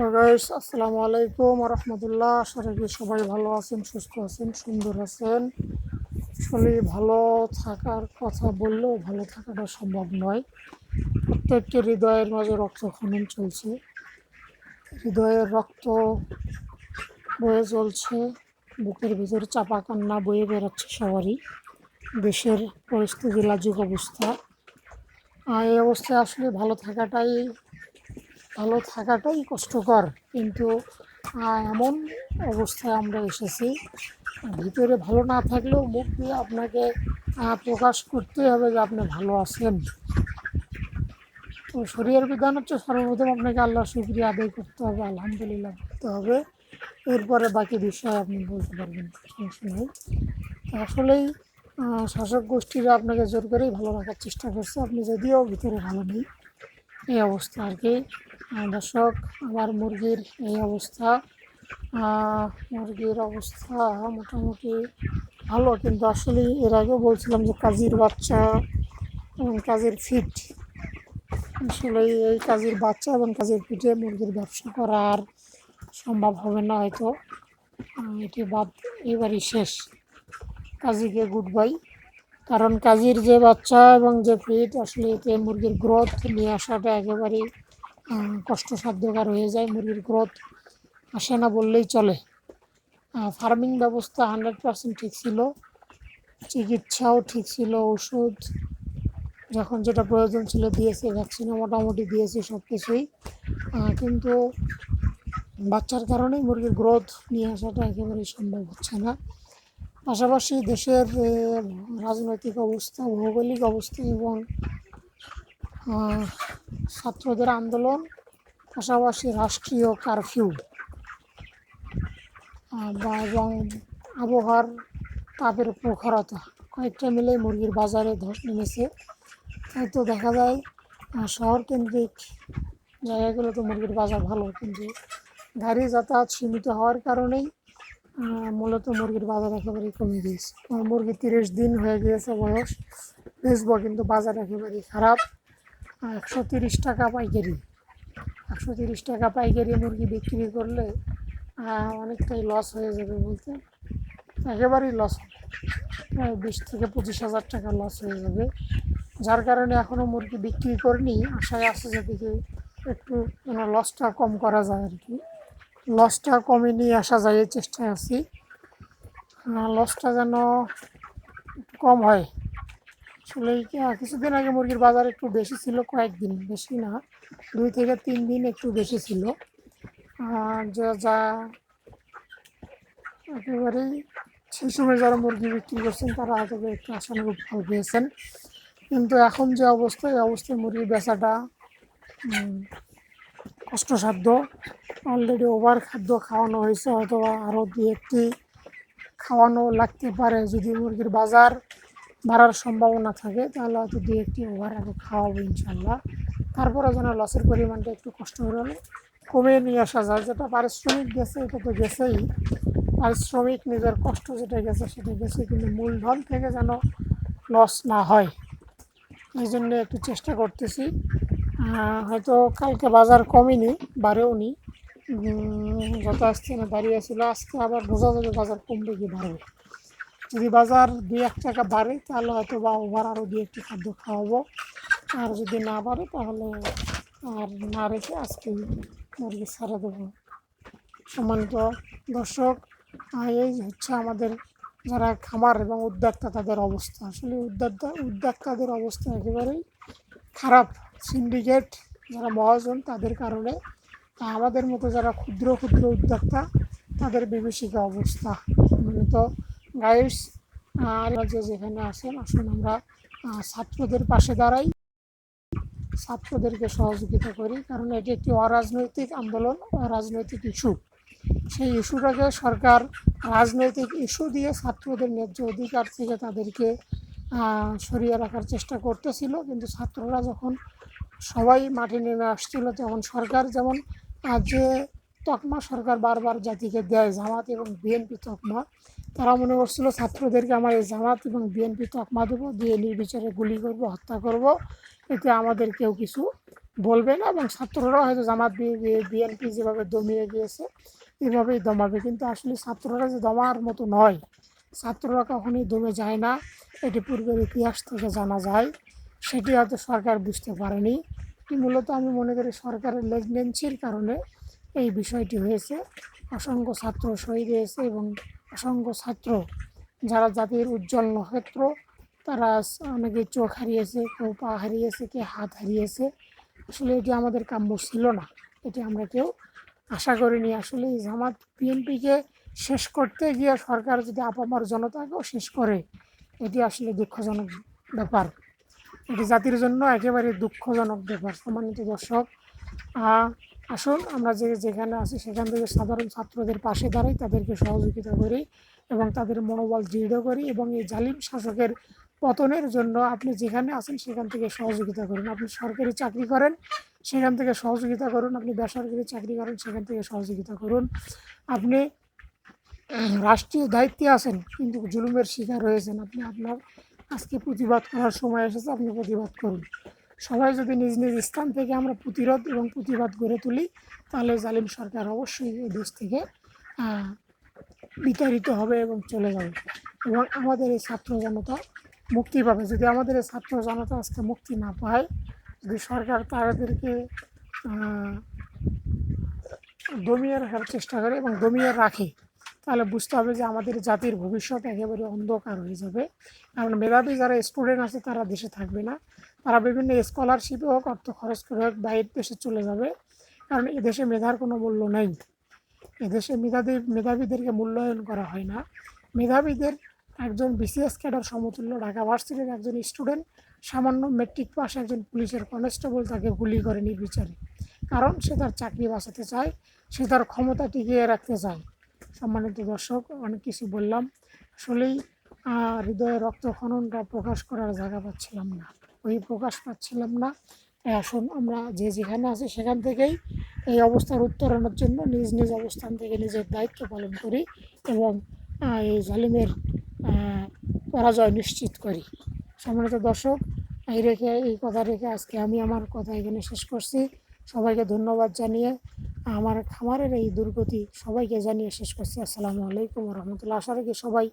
Guys, আসসালামু আলাইকুম রহমতুল্লাহ। আশা রাখি সবাই ভালো আছেন, সুস্থ আছেন, সুন্দর আছেন। আসলে ভালো থাকার কথা বললেও ভালো থাকাটা সম্ভব নয়। প্রত্যেকটি হৃদয়ের মাঝে রক্ত খনন চলছে। হৃদয়ের রক্ত বয়ে চলছে, বুকের ভিতরে চাপা কান্না বয়ে বেরোচ্ছে সবারই। দেশের পরিস্থিতি লাজুক অবস্থা। এই অবস্থায় আসলে ভালো থাকাটাই ভালো থাকাটাই কষ্টকর। কিন্তু এমন অবস্থায় আমরা এসেছি, ভিতরে ভালো না থাকলেও মুখ দিয়ে আপনাকে প্রকাশ করতে হবে যে আপনি ভালো আছেন। তো শরীরের বিধান হচ্ছে সর্বপ্রথম আপনাকে আল্লাহ শুক্রিয়া আদায় করতে হবে, আলহামদুলিল্লাহ করতে হবে। এরপরে বাকি বিষয় আপনি বলতে পারবেন আসলেই শাসক গোষ্ঠীরা আপনাকে জোর করেই ভালো রাখার চেষ্টা করছে। আপনি যদিও ভিতরে ভালো নেই, এই অবস্থা আর কি। দর্শক, আমার মুরগির এই অবস্থা মুরগির অবস্থা মোটামুটি ভালো, কিন্তু আসলে এর আগেও বলছিলাম যে কাজীর বাচ্চা এবং কাজের ফিট আসলে এই কাজের বাচ্চা এবং কাজের ফিটে মুরগির ব্যবসা করা আর সম্ভব হবে না হয়তো। এটি বাদ, এবারই শেষ। কাজীকে গুড বাই কারণ কাজীর যে বাচ্চা এবং যে ফিট আসলে এতে মুরগির গ্রোথ নিয়ে আসাটা একেবারেই কষ্টসাধ্যকর হয়ে যায় মুরগির গ্রোথ। আসে না বললেই চলে। ফার্মিং ব্যবস্থা হান্ড্রেড পার্সেন্ট ঠিক ছিল। চিকিৎসাও ঠিক ছিল, ওষুধ, যখন যেটা প্রয়োজন ছিল দিয়েছে ভ্যাকসিনও মোটামুটি দিয়েছে সব কিছুই কিন্তু বাচ্চার কারণেই মুরগির গ্রোথ নিয়ে আসাটা একেবারেই সম্ভব হচ্ছে না। পাশাপাশি দেশের রাজনৈতিক অবস্থা, ভৌগোলিক অবস্থা এবং ছাত্রদের আন্দোলন, পাশাপাশি রাষ্ট্রীয় কারফিউ বা এবং আবহাওয়ার তাপের প্রখরতা। কয়েকটা মিলে মুরগির বাজারে ধস নেমেছে। তো দেখা যায় শহর কেন্দ্রিক জায়গাগুলোতে মুরগির বাজার ভালো, কিন্তু গাড়ি যাতায়াত সীমিত হওয়ার কারণেই মূলত মুরগির বাজার একেবারেই কমে গিয়েছে। মুরগি তিরিশ দিন হয়ে গিয়েছে বয়স, বেচবো কিন্তু বাজার একেবারেই খারাপ। একশো তিরিশ টাকা পাইকারি। একশো তিরিশ টাকা পাইকারি মুরগি বিক্রি করলে অনেকটাই লস হয়ে যাবে বলতে। একেবারেই লস প্রায় বিশ থেকে পঁচিশ হাজার টাকা লস হয়ে যাবে। যার কারণে এখনও মুরগি বিক্রি করিনি। আশায় আছে যে দেখি একটু, যেন লসটা কম করা যায় আর কি। লসটা কমে নিয়ে আসা যায় চেষ্টায় আছি। লসটা যেন কম হয়। কিছুদিন আগে মুরগির বাজার একটু বেশি ছিল, কয়েকদিন বেশি না, দুই থেকে তিন দিন একটু বেশি ছিল। যা সেই সময় যারা মুরগি বিক্রি করছেন, তারা হয়তো একটু আশানুরূপ ফল পেয়েছেন। কিন্তু এখন যে অবস্থা, এই অবস্থায় মুরগি বেচাটা কষ্টসাধ্য। অলরেডি ওভার খাদ্য খাওয়ানো হয়েছে হয়তো আরও দু একটি খাওয়ানো লাগতে পারে। যদি মুরগির বাজার বাড়ার সম্ভাবনা থাকে তাহলে হয়তো দু একটি ওভার আরও খাওয়াবো ইনশাল্লাহ। তারপরে যেন লসের পরিমাণটা একটু কষ্ট হলে কমিয়ে নিয়ে আসা যায়। যেটা পারিশ্রমিক গেছে এটা তো গেছেই। পারিশ্রমিক নিজের কষ্ট যেটা গেছে সেটা গেছে কিন্তু মূলধন থেকে যেন লস না হয়। এই জন্য একটু চেষ্টা করতেছি। হয়তো কালকে বাজার কমেনি বাড়েও নি। উম, যত আসছে না দাঁড়িয়েছিল আজকে আবার বোঝা যাবে বাজার কমবে কি বাড়বে। যদি বাজার দুই এক টাকা বাড়ে, তাহলে হয়তো বা ওভার আরও দুই একটি খাদ্য খাওয়াবো। আর যদি না বাড়ে, তাহলে আর না রেখে আজকে মুরগি ছেড়ে দেবো। সম্মানিত দর্শক এই হচ্ছে আমাদের যারা খামার এবং উদ্যোক্তা, তাদের অবস্থা। আসলে উদ্যোক্তা, উদ্যোক্তাদের অবস্থা একেবারেই খারাপ। সিন্ডিকেট যারা মহাজন, তাদের কারণে আমাদের মতো যারা ক্ষুদ্র ক্ষুদ্র উদ্যোক্তা, তাদের বিভীষিকা অবস্থা। মূলত গাইডস যেখানে আছেন, আসুন আমরা ছাত্রদের পাশে দাঁড়াই। ছাত্রদেরকে সহযোগিতা করি, কারণ এটি একটি অরাজনৈতিক আন্দোলন, অরাজনৈতিক ইস্যু। সেই ইস্যুটাকে সরকার রাজনৈতিক ইস্যু দিয়ে ছাত্রদের ন্যায্য অধিকার থেকে তাদেরকে সরিয়ে রাখার চেষ্টা করতেছিল। কিন্তু ছাত্ররা যখন সবাই মাঠে নেমে আসছিল, তখন সরকার যেমন যে তকমা সরকার বারবার জাতিকে দেয়, জামাত এবং বিএনপি তকমা তারা মনে করছিল ছাত্রদেরকে আমার এই জামাত এবং বিএনপি তকমা দেবো, দিয়ে নির্বিচারে গুলি করব, হত্যা করব। এতে আমাদের কেউ কিছু বলবে না এবং ছাত্ররা হয়তো জামাত বিএনপি যেভাবে দমিয়ে গিয়েছে, এভাবেই দমাবে। কিন্তু আসলে ছাত্ররা যে দমার মতো নয়, ছাত্ররা কখনোই দমে যায় না। এটি পূর্বের ইতিহাস থেকে জানা যায়। সেটি হয়তো সরকার বুঝতে পারেনি। মূলত আমি মনে করি সরকারের লেগনেন্সির কারণে এই বিষয়টি হয়েছে। অসংখ্য ছাত্র শহীদ হয়েছে এবং অসংখ্য ছাত্র, যারা জাতির উজ্জ্বল নক্ষত্র, তারা অনেকে চোখ হারিয়েছে, কেউ পা হারিয়েছে কে হাত হারিয়েছে। আসলে এটি আমাদের কাম্য ছিল না। এটি আমরা কেউ আশা করিনি। আসলে এই জামাত বিএনপিকে শেষ করতে গিয়ে সরকার যদি আপামার জনতাকেও শেষ করে, এটি আসলে দুঃখজনক ব্যাপার। এটি জাতির জন্য একেবারে দুঃখজনক ব্যাপার, সম্মানিত দর্শক। আসুন, আমরা যে যেখানে আছি সেখান থেকে সাধারণ ছাত্রদের পাশে দাঁড়াই, তাদেরকে সহযোগিতা করি এবং তাদের মনোবল দৃঢ় করি এবং এই জালিম শাসকের পতনের জন্য আপনি যেখানে আছেন সেখান থেকে সহযোগিতা করুন। আপনি সরকারি চাকরি করেন, সেখান থেকে সহযোগিতা করুন। আপনি বেসরকারি চাকরি করেন, সেখান থেকে সহযোগিতা করুন। আপনি রাষ্ট্রীয় দায়িত্বে আছেন, কিন্তু জুলুমের শিকার হয়েছেন। আপনি আপনার আজকে প্রতিবাদ করার সময় এসেছে, আপনি প্রতিবাদ করুন। সবাই যদি নিজ নিজ স্থান থেকে আমরা প্রতিরোধ এবং প্রতিবাদ গড়ে তুলি, তাহলে জালিম সরকার অবশ্যই এই দেশ থেকে বিতাড়িত হবে এবং চলে যাবে। এবং আমাদের এই ছাত্র জনতা মুক্তি পাবে। যদি আমাদের এই ছাত্র জনতা আজকে মুক্তি না পায়, যদি সরকার তাদেরকে দমিয়ে রাখার চেষ্টা করে এবং দমিয়ে রাখে, তাহলে বুঝতে হবে যে আমাদের জাতির ভবিষ্যৎ একেবারে অন্ধকার হয়ে যাবে। কারণ মেধাবী যারা স্টুডেন্ট আছে, তারা দেশে থাকবে না। তারা বিভিন্ন স্কলারশিপে হোক, অর্থ খরচ করে হোক, বাইরের দেশে চলে যাবে। কারণ এদেশে মেধার কোনো মূল্য নেই। এদেশে মেধাবী মেধাবীদেরকে মূল্যায়ন করা হয় না। মেধাবীদের একজন বিসিএস ক্যাডার সমতুল্য ঢাকা ভার্সিটির একজন স্টুডেন্ট সামান্য মেট্রিক পাস একজন পুলিশের কনস্টেবল তাকে গুলি করে নির্বিচারে। কারণ সে তার চাকরি বাঁচাতে চায়, সে তার ক্ষমতা টিকিয়ে রাখতে চায়। সম্মানিত দর্শক, অনেক কিছু বললাম। আসলেই হৃদয়ে রক্তক্ষরণটা প্রকাশ করার জায়গা পাচ্ছিলাম না। ওই প্রকাশ পাচ্ছিলাম না। আসুন আমরা যে যেখানে আছি সেখান থেকেই এই অবস্থার উত্তরণের জন্য নিজ নিজ অবস্থান থেকে নিজের দায়িত্ব পালন করি এবং এই জালিমের পরাজয় নিশ্চিত করি। সম্মানিত দর্শক, এই রেখে, এই কথা রেখে আজকে আমি আমার কথা এখানে শেষ করছি। সবাইকে ধন্যবাদ জানিয়ে আমার খামারের এই দুর্গতি সবাইকে জানিয়ে শেষ করছি। আসসালামু আলাইকুম রহমতুল্লাহ আশা রাখি সবাই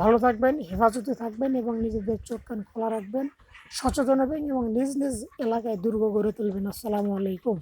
ভালো থাকবেন, হেফাজতে থাকবেন এবং নিজেদের চোখ কান খোলা রাখবেন। সচেতন হবেন এবং নিজ নিজ এলাকায় দুর্গ গড়ে তুলবেন। আসসালামু আলাইকুম।